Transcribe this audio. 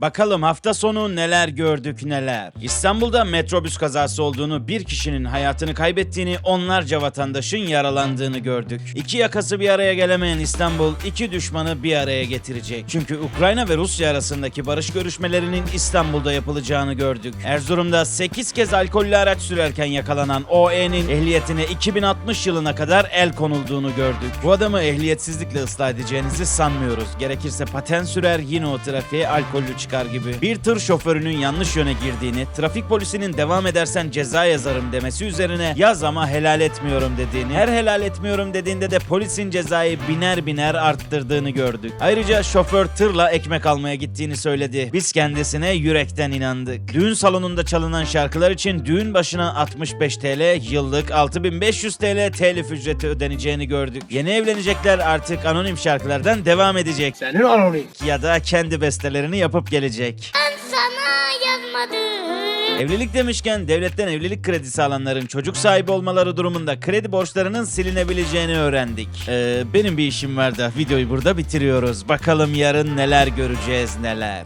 Bakalım hafta sonu neler gördük neler. İstanbul'da metrobüs kazası olduğunu, bir kişinin hayatını kaybettiğini, onlarca vatandaşın yaralandığını gördük. İki yakası bir araya gelemeyen İstanbul, iki düşmanı bir araya getirecek. Çünkü Ukrayna ve Rusya arasındaki barış görüşmelerinin İstanbul'da yapılacağını gördük. Erzurum'da 8 kez alkollü araç sürerken yakalanan OE'nin ehliyetine 2060 yılına kadar el konulduğunu gördük. Bu adamı ehliyetsizlikle ıslah edeceğinizi sanmıyoruz. Gerekirse paten sürer yine o trafiğe alkollü çıkar gibi. Bir tır şoförünün yanlış yöne girdiğini, trafik polisinin devam edersen ceza yazarım demesi üzerine yaz ama helal etmiyorum dediğini, her helal etmiyorum dediğinde de polisin cezayı biner biner arttırdığını gördük. Ayrıca şoför tırla ekmek almaya gittiğini söyledi. Biz kendisine yürekten inandık. Düğün salonunda çalınan şarkılar için düğün başına 65 TL, yıllık 6500 TL telif ücreti ödeneceğini gördük. Yeni evlenecekler artık anonim şarkılardan devam edecek Senin anonim. ya da kendi bestelerini yapıp gelecek. Ben sana yazmadım. Evlilik demişken devletten evlilik kredisi alanların çocuk sahibi olmaları durumunda kredi borçlarının silinebileceğini öğrendik. Ee, benim bir işim var da videoyu burada bitiriyoruz. Bakalım yarın neler göreceğiz neler.